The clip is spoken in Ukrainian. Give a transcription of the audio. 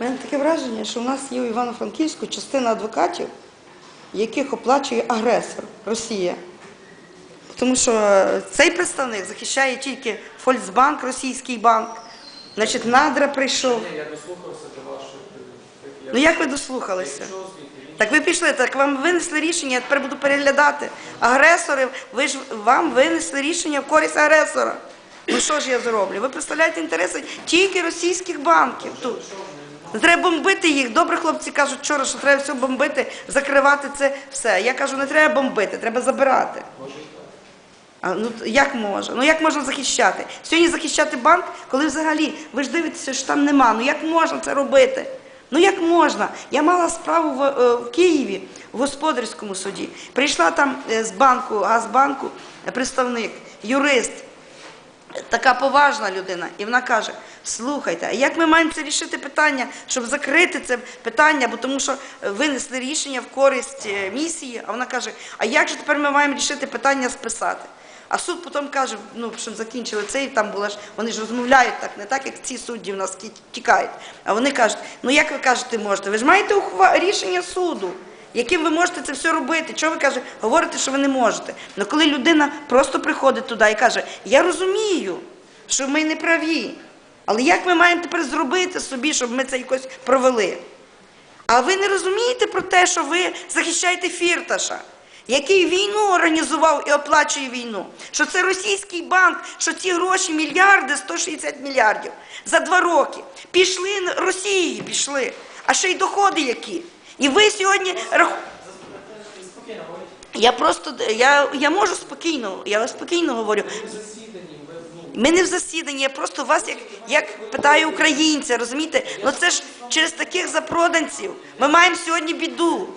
У мене таке враження, що у нас є у Івано-Франківську частина адвокатів, яких оплачує агресор Росія. Тому що цей представник захищає тільки Фольксбанк, російський банк. Значить, Надра прийшов. Я дослухався до вашої Ну як ви дослухалися? Так ви пішли, так вам винесли рішення, я тепер буду переглядати. Агресори, ви ж вам винесли рішення в користь агресора. Ну що ж я зроблю? Ви представляєте інтереси тільки російських банків тут. Треба бомбити їх. Добре, хлопці кажуть вчора, що треба все бомбити, закривати це все. Я кажу, не треба бомбити, треба забирати. А, ну як може? Ну як можна захищати? Сьогодні захищати банк, коли взагалі ви ж дивитеся, що там нема. Ну як можна це робити? Ну як можна? Я мала справу в, е, в Києві в господарському суді. Прийшла там е, з банку, Газбанку е, представник, юрист, така поважна людина, і вона каже: слухайте, а як ми маємо це рішити питання, щоб закрити це питання, бо тому що е, винесли рішення в користь е, місії. А вона каже: А як же тепер ми маємо рішити питання списати? А суд потім каже, ну що закінчили це, і там була ж, вони ж розмовляють так, не так, як ці судді в нас тікають. А вони кажуть, ну як ви кажете, можете? Ви ж маєте рішення суду, яким ви можете це все робити. Чого ви кажете, говорите, що ви не можете? Ну коли людина просто приходить туди і каже, я розумію, що ми не праві, але як ми маємо тепер зробити собі, щоб ми це якось провели? А ви не розумієте про те, що ви захищаєте Фірташа, який війну організував і оплачує війну? Що це російський банк, що ці гроші мільярди, 160 мільярдів за два роки пішли Росії, пішли, а ще й доходи які. І ви сьогодні. Я просто я, я можу спокійно, я спокійно говорю. Ми не в засіданні, я просто вас як, як питаю українця, розумієте? Ну це ж через таких запроданців ми маємо сьогодні біду.